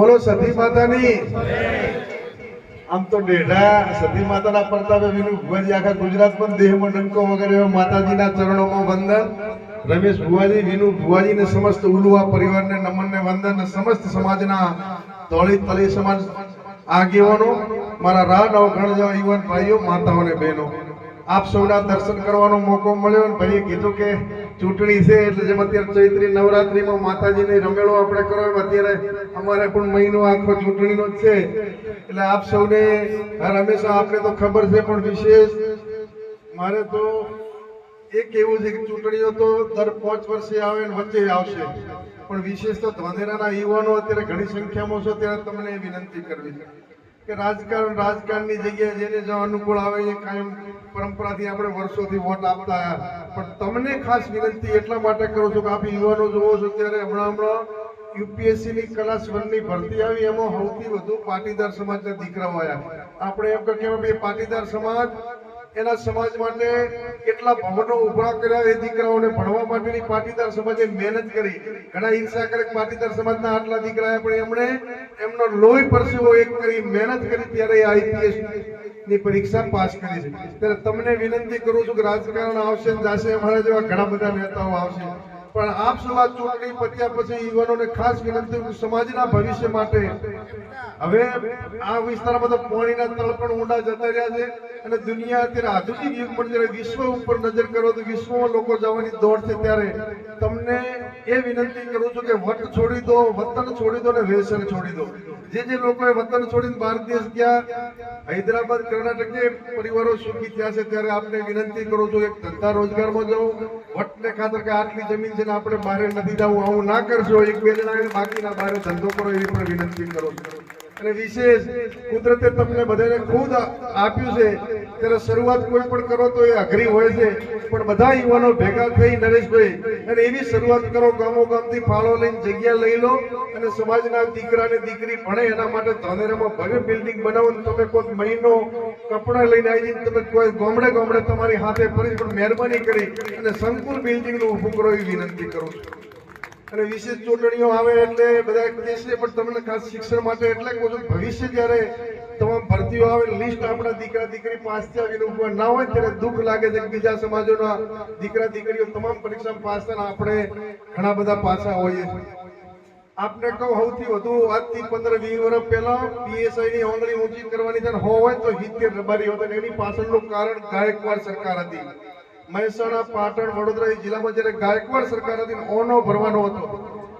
બોલો સતી માતાની. આમ તો ડેઢા સતી માતાના પ્રતાપે વિનુ ભુવાજી આખા ગુજરાતમાં દેહમાં ડંકો વગેરે માતાજીના ચરણોમાં વંદન. રમેશ ભુવાજી, વિનુ ભુવાજીને સમસ્ત ઉલુવા પરિવારને, નમનને વંદન સમસ્ત સમાજના તળી તળી સમાજ આગેવાનો, મારા રાહ નવ ગણ જેવા યુવાન ભાઈઓ માતાઓને બહેનો. આપ સૌના દર્શન કરવાનો મોકો મળ્યો ભાઈએ કીધું કે ચૂંટણી છે એટલે જેમ અત્યારે ચૈત્રી નવરાત્રીમાં માતાજીને રમેળો આપણે કરો અત્યારે અમારે પણ મહિનો આખો ચૂંટણીનો જ છે. એટલે આપ સૌને હંમેશા આપને તો ખબર છે, પણ વિશેષ મારે તો એક એવું છે કે ચૂંટણીઓ તો દર પાંચ વર્ષે આવે ને વચ્ચે આવશે. પણ વિશેષ તો ધાનેરાના યુવાનો અત્યારે ઘણી સંખ્યામાં છો, ત્યારે તમને વિનંતી કરવી છે. કે રાજકારણ રાજકારણની જગ્યાએ જેને જો અનુકૂળ આવે એ કાયમ પરંપરાથી આપણે વર્ષોથી વોટ આપતા પણ તમને ખાસ વિનંતી એટલા માટે કરું છું કે આપ યુવાનો જોવો છો ત્યારે હમણાં હમણાં યુપીએસસીની ક્લાસ વન ભરતી આવી, એમાં સૌથી વધુ પાટીદાર સમાજના દીકરાઓ આવ્યા. આપણે એમ કહીએ કે પાટીદાર સમાજ એના સમાજ માટે કેટલા ભવનો ઊભા કર્યા એ દીકરાઓને ભણવા માટેની પાટીદાર સમાજે મહેનત કરી. ઘણા હિંસાકારક કરે પાટીદાર સમાજના આટલા દીકરા પણ એમણે એમનો લોહી પરસેવો એક કરી મહેનત કરી ત્યારે આઈપીએસની પરીક્ષા પાસ કરી છે. ત્યારે તમને વિનંતી કરું છું કે રાજકારણ આવશે જાશે અમારા જેવા ઘણા બધા નેતાઓ આવશે. પણ આપ સૌ આ ચૂંટણી પત્યા પછી યુવાનોને ખાસ વિનંતી સમાજના ભવિષ્ય માટે. હવે આ વિસ્તારમાં તો પાણીના તળ પણ ઊંડા જતા રહ્યા છે અને દુનિયા અત્યારે આધુનિક યુગમાં જ્યારે વિશ્વ ઉપર નજર કરો તો વિશ્વમાં લોકો જવાની દોડ છે ત્યારે. તમને એ વિનંતી કરું છું કે વટ છોડી દો, વતન છોડી દો અને વ્યસન છોડી દો. જે જે લોકોએ વતન છોડીને બહાર દેશ ગયા, હૈદરાબાદ કર્ણાટક પરિવારો સુખી થયા છે ત્યારે આપને વિનંતી કરું છું એક ધંધા રોજગારમાં જાઉં વટને ખાતર કે આટલી જમીન છે આપણે બહાર નથી જવું, આવું ના કરશો એક બે જણા બાકીના બહાર ધંધો કરો એવી પણ વિનંતી કરું છું. અને વિશેષ કુદરતે તમને બધાને ખુદ આપ્યું છે. ત્યારે શરૂઆત કોઈ પણ કરો તો એ અઘરી હોય છે. પણ બધા યુવાનો ભેગા થઈ નરેશભાઈ, અને એવી શરૂઆત કરો ગામો ગામથી ફાળો લઈને જગ્યા લઈ લો અને સમાજના દીકરા ને દીકરી ભણે એના માટે ધાનેરામાં ભવ્ય બિલ્ડિંગ બનાવો તમે કોઈ મહિનો કપડા લઈને આવી જઈને તમે કોઈ ગામડે ગામડે તમારી હાથે ફરી પણ મહેરબાની કરી અને સંકુલ બિલ્ડિંગનું ઊભું કરો એવી વિનંતી કરું છું. અને વિશેષ ચૂંટણીઓ આવે એટલે બધા દેશને પણ તમને ખાસ શિક્ષણ માટે એટલે કહું છું, ભવિષ્ય જ્યારે તમામ ભરતીઓ આવે લિસ્ટ આપણા દીકરા, દીકરી પાસ થયા ઉપર ના હોય, ત્યારે દુઃખ લાગે છે બીજા સમાજોના દીકરા, દીકરીઓ તમામ પરીક્ષામાં પાસ થયા આપણે ઘણા બધા પાછા હોઈએ આપને કહું, સૌથી વધુ આજથી પંદર, વીસ વર્ષ પહેલા પીએસઆઈ ની આંગળી ઊંચી કરવાની હો હોય તો સિત્તેર રબારી હોત એની પાછળનું કારણ ગાયકવાડ સરકાર હતી. મહેસાણા, પાટણ, વડોદરા એ જિલ્લામાં જ્યારે ગાયકવાડ સરકાર હતી ઓનો ભરવાનો હતો.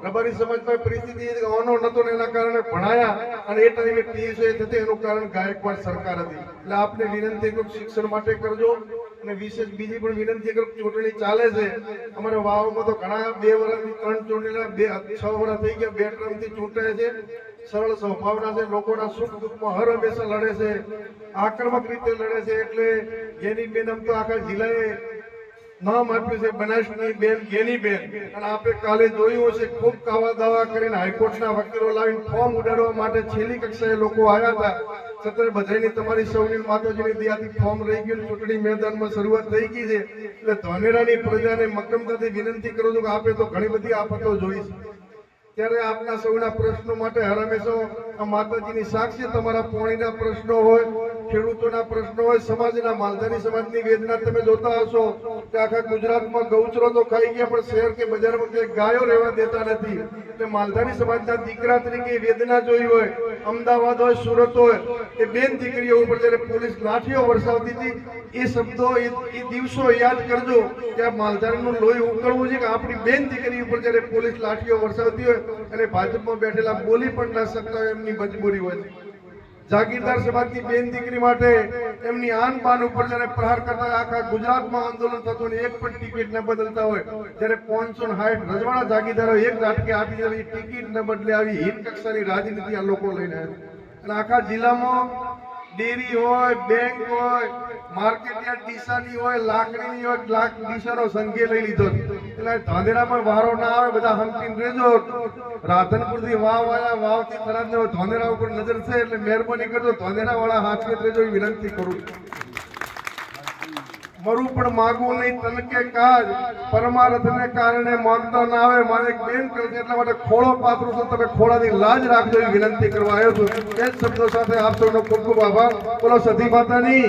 રબારી સમાજમાં પરિસ્થિતિ ઓનો નતો એના કારણે ભણાયા અને એ ટાઈમે પીએસઆઈ થતી એનું કારણ ગાયકવાડ સરકાર હતી. એટલે આપને વિનંતી કરું શિક્ષણ માટે કરજો અને વિશેષ બીજી પણ વિનંતી કરું ચૂંટણી ચાલે છે. અમારે વાવમાં તો ઘણા બે વર્ષથી ત્રણ ચૂંટણીના બે છ વર્ષ થઈ ગયા, બે ટર્મથી ચૂંટાય છે. સરળ સ્વભાવના છે, લોકોના સુખ દુઃખમાં હર હંમેશા લડે છે. આક્રમક રીતે લડે છે, એટલે જેની બેન આમ તો આખા જિલ્લાએ નામ આપ્યું છે બનાસની બેન ગેની બેન. અને આપે કાલે જોયું હશે, ખૂબ કાવા દાવા કરીને હાઈકોર્ટના વકીલો લાવીને ફોર્મ ઉડાડવા માટે છેલ્લી કક્ષાએ લોકો આવ્યા હતા. છતાં બધાની તમારી સૌની માતાજીની દયાથી ફોર્મ રહી ગયું ચૂંટણી મેદાનમાં શરૂઆત થઈ ગઈ છે. એટલે ધાનેરાની પ્રજાને મક્કમતાથી વિનંતી કરું છું કે આપે તો ઘણી બધી આફતો જોઈ છે. ત્યારે આપના સૌના પ્રશ્નો માટે હર હંમેશા માતાજીની સાક્ષી તમારા પોણીના પ્રશ્નો હોય, ખેડૂતોના પ્રશ્નો હોય, સમાજના માલધારી સમાજની વેદના તમે જોતા હશો કે આખા ગુજરાતમાં ગૌચરો તો ખાઈ ગયા, પણ શહેર કે બજારમાં કે ગાયો રહેવા દેતા નથી. એટલે માલધારી સમાજના દીકરા તરીકે વેદના જોઈ હોય, અમદાવાદ હોય, સુરત હોય એ બેન દીકરીઓ ઉપર જ્યારે પોલીસ લાઠીઓ વરસાવતી હતી, એ શબ્દો, એ એ દિવસો યાદ કરજો કે આ માલધારીનું લોહી ઉકળવું છે કે આપણી બેન દીકરી ઉપર જ્યારે પોલીસ લાઠીઓ વરસાવતી હોય, અને ભાજપમાં બેઠેલા બોલી પણ ના શકતા હોય એમની મજબૂરી હોય જાગીરદાર સમાજની બેન દીકરી માટે એમની આન પાન ઉપર જ્યારે પ્રહાર કરતા આખા ગુજરાતમાં આંદોલન થતું ને એક પણ ટિકિટ ન બદલતા હોય ત્યારે પાંચસો ને રજવાડા જાગીરદારો એક નાટકે આપી દેવી, ટિકિટ ન બદલે આવી હિન કક્ષાની રાજનીતિ આ લોકો લઈને આવ્યા અને આખા જિલ્લામાં ડેરી હોય, બેંક હોય માર્કેટ યાર્ડ ડીસાની હોય, લાકડીની હોય લાખ ડીસાનો સંઘે લઈ લીધો. એટલે એટલે ધાંધેરામાં વારો ના આવે, બધા હંપીને રેજો. રાધનપુરથી વાવ વાળા વાવથી થી ને ધાંધેરા ઉપર નજર છે, એટલે મહેરબાની કરજો ધાંધેરા વાળા હાથ રેજો, એ વિનંતી કરું છું. મરું પણ માગવું નહીં, તન કે કાજ. પરમાર્થને કારણે માગતા ના આવે. મારે બેન કહે છે, એટલા માટે ખોળો પાથરું છું, તમે ખોળાની લાજ રાખજો એવી વિનંતી કરવા આવ્યો છું. એ જ શબ્દો સાથે આપ સૌનો ખૂબ ખૂબ આભાર. બોલો સતી માતાની.